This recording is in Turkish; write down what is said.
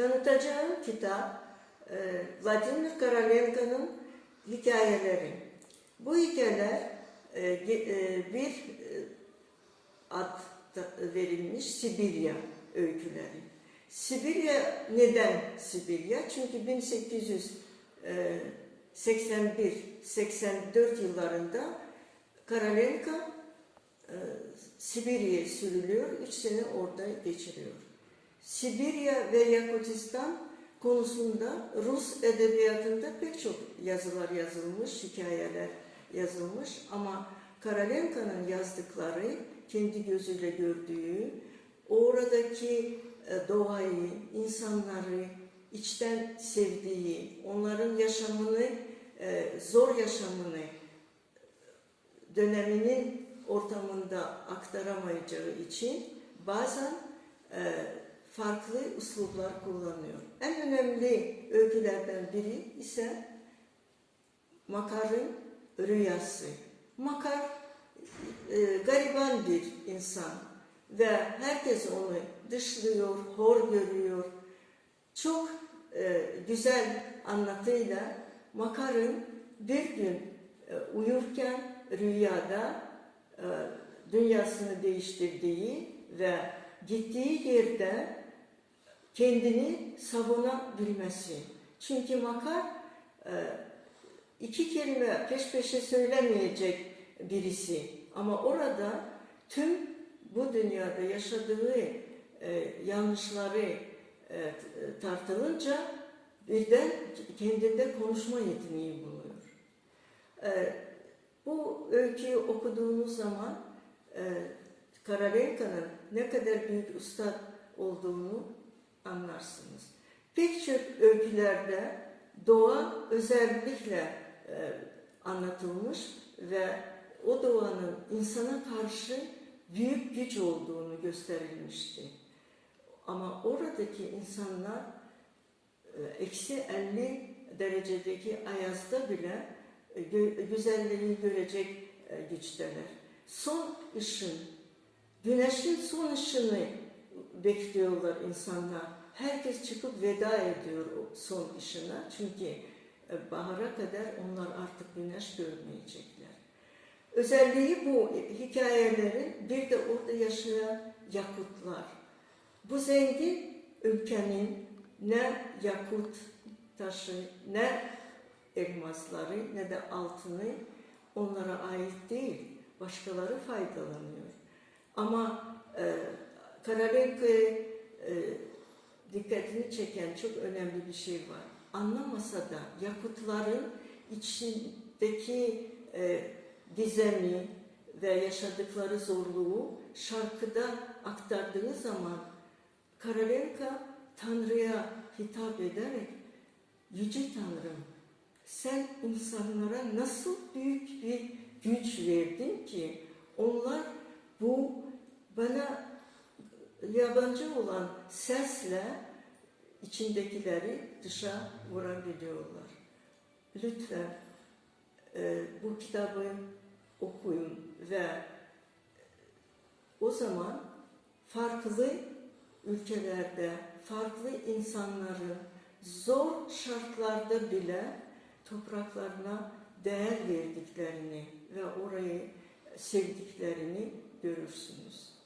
tanıtacağım kitap e, Vladimir Korolenko'nun hikayeleri. Bu hikayeler e, e, bir e, ad verilmiş Sibirya öyküleri. Sibirya neden Sibirya? Çünkü 1881-84 yıllarında Korolenko e, Sibirya'ya sürülüyor, 3 sene orada geçiriyor. Sibirya ve Yakutistan konusunda Rus edebiyatında pek çok yazılar yazılmış, hikayeler yazılmış. Ama Korolenko'nun yazdıkları kendi gözüyle gördüğü, oradaki e, doğayı, insanları içten sevdiği, onların yaşamını, e, zor yaşamını döneminin ortamında aktaramayacağı için bazen e, farklı üsluplar kullanıyor. En önemli öykülerden biri ise Makar'ın rüyası. Makar e, gariban bir insan ve herkes onu dışlıyor, hor görüyor. Çok e, güzel anlatıyla Makar'ın bir gün e, uyurken rüyada e, dünyasını değiştirdiği ve gittiği yerde kendini savunabilmesi. Çünkü Makar e, iki kelime peş peşe söylemeyecek birisi ama orada tüm bu dünyada yaşadığı e, yanlışları e, tartılınca birden kendinde konuşma yeteneği buluyor. Bu öyküyü okuduğunuz zaman Karalenko'nun ne kadar büyük ustad olduğunu anlarsınız. Pek çok öykülerde doğa özellikle e, anlatılmış ve o doğanın insana karşı büyük güç olduğunu gösterilmişti. Ama oradaki insanlar e, eksi 50 derecedeki ayazda bile e, gö- güzelliği görecek e, güçteler. Son ışın, güneşin son ışını bekliyorlar insanlar. Herkes çıkıp veda ediyor son ışına. Çünkü e, bahara kadar onlar artık güneş görmeyecekler. Özelliği bu hikayelerin bir de orada yaşayan yakutlar. Bu zengin ülkenin ne yakut taşı ne elmasları ne de altını onlara ait değil. Başkaları faydalanıyor. Ama e, Karalenko'ya e, çeken çok önemli bir şey var. Anlamasa da yakutların içindeki e, gizemi ve yaşadıkları zorluğu şarkıda aktardığı zaman Karalenko Tanrı'ya hitap ederek Yüce Tanrım sen insanlara nasıl büyük bir güç verdin ki onlar bu bana yabancı olan sesle içindekileri dışa vurabiliyorlar. Lütfen e, bu kitabı okuyun ve o zaman farklı ülkelerde farklı insanların zor şartlarda bile topraklarına değer verdiklerini ve orayı sevdiklerini görürsünüz.